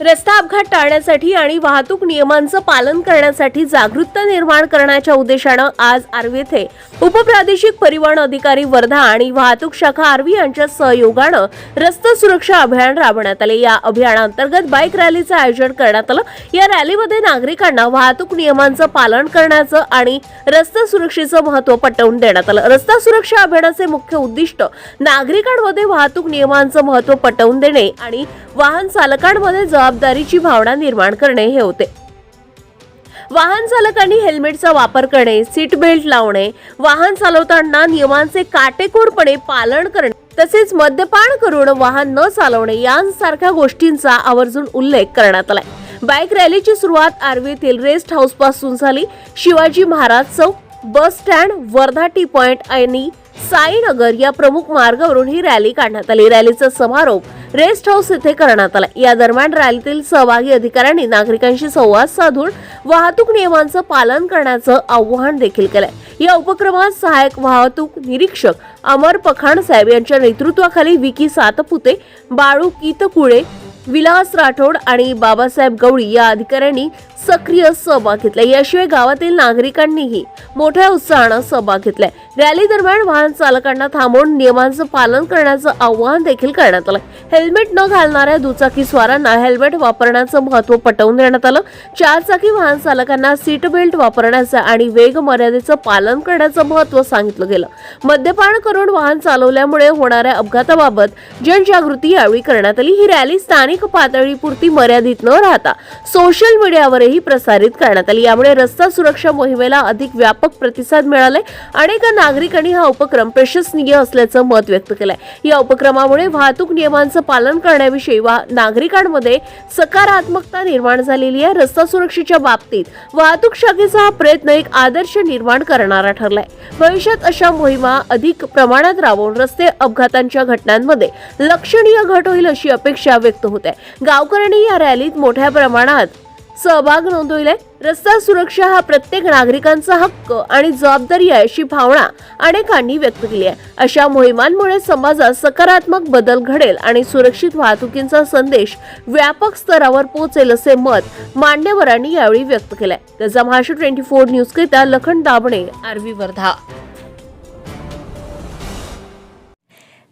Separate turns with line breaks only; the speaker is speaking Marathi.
रस्ता अपघात टाळण्यासाठी आणि वाहतूक नियमांचं पालन करण्यासाठी जागरूकता निर्माण करण्याच्या उद्देशानं आज आर्वी येथे उपप्रादेशिक परिवहन अधिकारी वर्धा आणि वाहतूक शाखा आर्वी यांच्या सहयोगानं रस्ता सुरक्षा अभियान राबवण्यात आले. या अभियानांतर्गत बाईक रॅलीचं आयोजन करण्यात आलं. या रॅलीमध्ये नागरिकांना वाहतूक नियमांचं पालन करण्याचं आणि रस्ता सुरक्षेचं महत्त्व पटवून देण्यात आलं. रस्ता सुरक्षा अभियानाचे मुख्य उद्दिष्ट नागरिकांमध्ये वाहतूक नियमांचं महत्त्व पटवून देणे आणि वाहन चालकांमध्ये जबाबदारीची भावना निर्माण करणे हे होते. वाहन चालकांनी हेल्मेटचा वापर करणे सीट बेल्ट लावणे वाहन चालवताना नियमांचे काटेकोरपणे पालन करणे तसेच मद्यपान करून वाहन न चालवणे यांसारख्या गोष्टींचा आवर्जून उल्लेख करण्यात आलाय. बाईक रॅलीची सुरुवात आर्वीतील रेस्ट हाऊसपासून झाली. Shivaji Maharaj Chowk bus stand Wardha T point आणि साईनगर या प्रमुख मार्गावरून ही रॅली काढण्यात आली. रॅलीचा समारोप रेस्ट हाऊस येथे करण्यात आला. या दरम्यान रॅलीतील सहभागी अधिकाऱ्यांनी नागरिकांशी संवाद साधून वाहतूक नियमांचं पालन करण्याचं आव्हान देखील केलंय. या उपक्रमात सहायक वाहतूक निरीक्षक अमर पखाण साहेब यांच्या नेतृत्वाखाली विकी सातपुते बाळू कीतकुळे विलास राठोड आणि बाबासाहेब गवळी या अधिकाऱ्यांनी सक्रिय सहभाग घेतला. याशिवाय गावातील नागरिकांनीही मोठ्या उत्साहानं सहभाग घेतलाय. रॅली दरम्यान वाहन चालकांना थांबवून नियमांचं पालन करण्याचं आवाहन देखील करण्यात आलं हेल्मेट न घालणाऱ्या दुचाकी स्वारांना हेल्मेट वापरण्याचं महत्त्व पटवून देण्यात आलं. चारचाकी वाहन चालकांना सीट बेल्ट वापरण्याचं आणि वेग मर्यादेचं पालन करण्याचं महत्त्व सांगितलं गेलं. मद्यपान करून वाहन चालवल्यामुळे होणाऱ्या अपघाताबाबत जनजागृती यावेळी करण्यात आली. ही रॅली स्थानिक पातळीपुरती मर्यादित न राहता सोशल मीडियावरही प्रसारित करण्यात आली. यामुळे रस्ता सुरक्षा मोहिमेला अधिक व्यापक प्रतिसाद मिळालाय. अनेक नागरिकांनी हा उपक्रम प्रशंसनीय असल्याचं मत व्यक्त केलंय. या उपक्रमामुळे वाहतूक नियमांचं पालन करण्याविषयी वा नागरिकांमध्ये सकारात्मकता निर्माण झालेली आहे. रस्ता सुरक्षेच्या बाबतीत वाहतूक शाखेचा हा प्रयत्न एक आदर्श निर्माण करणारा ठरलाय. भविष्यात अशा मोहिमा अधिक प्रमाणात राबवून रस्ते अपघातांच्या घटनांमध्ये लक्षणीय घट होईल अशी अपेक्षा व्यक्त होते. आहे. गावकऱ्यांनी या रॅलीत मोठ्या प्रमाणात सहभाग नोंदविलाय. रस्ता सुरक्षा हा प्रत्येक नागरिकांचा हक्क आणि जबाबदारी आहे अशी भावना अनेकांनी व्यक्त केली आहे. अशा मोहिमांमुळे समाजात सकारात्मक बदल घडेल आणि सुरक्षित वाहतुकीचा संदेश व्यापक स्तरावर पोहोचेल असे मत मान्यवरांनी यावेळी व्यक्त केलंय. त्याचा महाराष्ट्र ट्वेंटी फोर न्यूज करिता लखन दाबणे आरवी वर्धा.